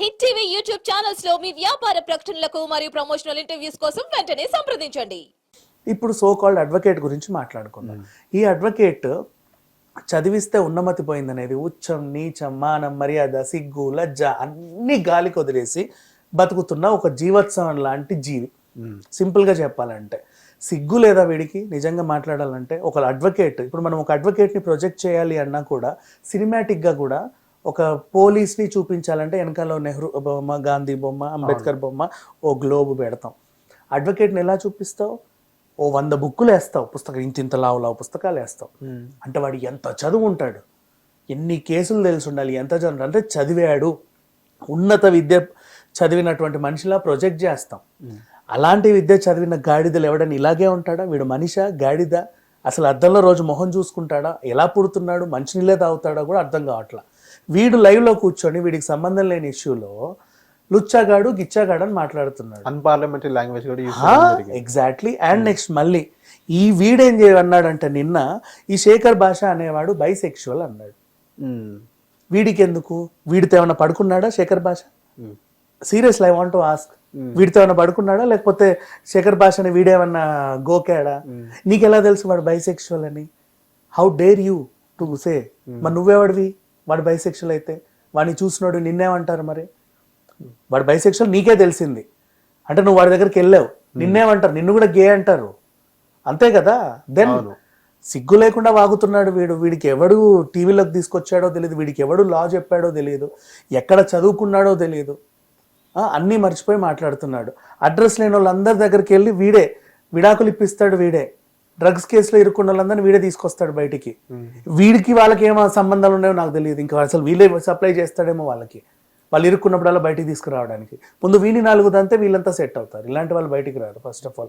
Hit TV YouTube ఛానల్స్లో మీ వ్యాపార ప్రకటనలకు మరియు ప్రమోషనల్ ఇంటర్వ్యూస్ కోసం వెంటనే సంప్రదించండి. ఇప్పుడు సో కాల్డ్ అడ్వకేట్ గురించి మాట్లాడుకుందాం. ఈ అడ్వకేట్ చదివిస్తే ఉన్నమతి పోయిందనేది ఉచ్చం నీచం మానం మర్యాద సిగ్గు లజ్జ అన్ని గాలికి వదిలేసి బతుకుతున్న ఒక జీవోత్సవం లాంటి జీవి. సింపుల్గా చెప్పాలంటే సిగ్గు లేదా వీడికి నిజంగా మాట్లాడాలంటే ఒక అడ్వకేట్ ఇప్పుడు మనం ఒక అడ్వకేట్ని ప్రొజెక్ట్ చేయాలి అన్నా కూడా సినిమాటిక్గా కూడా ఒక పోలీస్ని చూపించాలంటే వెనకాల నెహ్రూ బొమ్మ గాంధీ బొమ్మ అంబేద్కర్ బొమ్మ ఓ గ్లోబ్ పెడతాం. అడ్వకేట్ని ఎలా చూపిస్తావు? ఓ వంద బుక్కులు వేస్తావు పుస్తకం ఇంత ఇంత లావు లావు పుస్తకాలు వేస్తావు. అంటే వాడు ఎంత చదువు ఉంటాడు? ఎన్ని కేసులు తెలిసి ఉండాలి? ఎంత చదువు అంటే చదివాడు. ఉన్నత విద్య చదివినటువంటి మనిషిలా ప్రొజెక్ట్ చేస్తాం. అలాంటి విద్య చదివిన గాడిదలు ఎవడని ఇలాగే ఉంటాడా? వీడు మనిషా? గాడిద? అసలు అద్దంలో రోజు మొహం చూసుకుంటాడా? ఎలా పుడుతున్నాడు? మంచినీళ్ళే తాగుతాడా? కూడా అర్థం కావట్లా. వీడు లైవ్లో కూర్చొని వీడికి సంబంధం లేని ఇష్యూలో లుచ్చాగాడు గిచ్చాగాడు అని మాట్లాడుతున్నాడు. అన్పార్లమెంటరీ లాంగ్వేజ్ కూడా ఎగ్జాక్ట్లీ అండ్ నెక్స్ట్ మళ్ళీ ఈ వీడేం చేయన్నాడంటే నిన్న ఈ శేఖర్ భాష అనేవాడు బైసెక్షువల్ అన్నాడు. మ్మ్. వీడికి ఎందుకు వీడితో ఏమైనా పడుకున్నాడా శేఖర్ భాష. సీరియస్లీ ఐ వాంట్ ఆస్క్ వీడితో ఏమైనా పడుకున్నాడా? లేకపోతే శేఖర్ భాషని వీడేమన్నా గోకాడా? నీకెలా తెలుసు వాడు బైసెక్షువల్ అని? How dare you to say మరి నువ్వెవడివి? వాడు బైసెక్షువల్ అయితే వాడిని చూసినోడు నిన్నేమంటారు మరి? వాడు బైసెక్షువల్ నీకే తెలిసింది. అంటే నువ్వు వాడి దగ్గరికి వెళ్ళావు. నిన్నేమంటారు? నిన్ను కూడా గే అంటారు. అంతే కదా? దెన్ సిగ్గు లేకుండా వాగుతున్నాడు వీడు. వీడికి ఎవడు టీవీలోకి తీసుకొచ్చాడో తెలియదు వీడికి ఎవడు లా చెప్పాడో తెలియదు ఎక్కడ చదువుకున్నాడో తెలియదు అన్నీ మర్చిపోయి మాట్లాడుతున్నాడు. అడ్రస్ లేని వాళ్ళందరి దగ్గరికి వెళ్ళి వీడే విడాకులు ఇప్పిస్తాడు వీడే. డ్రగ్స్ కేసులో ఇరుక్కున్న వాళ్ళందరినీ వీడే తీసుకొస్తాడు బయటికి. వీడికి వాళ్ళకి ఏమో సంబంధాలు ఉన్నాయో నాకు తెలియదు. ఇంకా అసలు వీళ్ళే సప్లై చేస్తాడేమో వాళ్ళకి. వాళ్ళు ఇరుక్కున్నప్పుడల్లా బయటికి తీసుకురావడానికి. ముందు వీని నాలుగు దంతే వీళ్ళంతా సెట్ అవుతారు. ఇలాంటి వాళ్ళు బయటికి రారు ఫస్ట్ ఆఫ్ ఆల్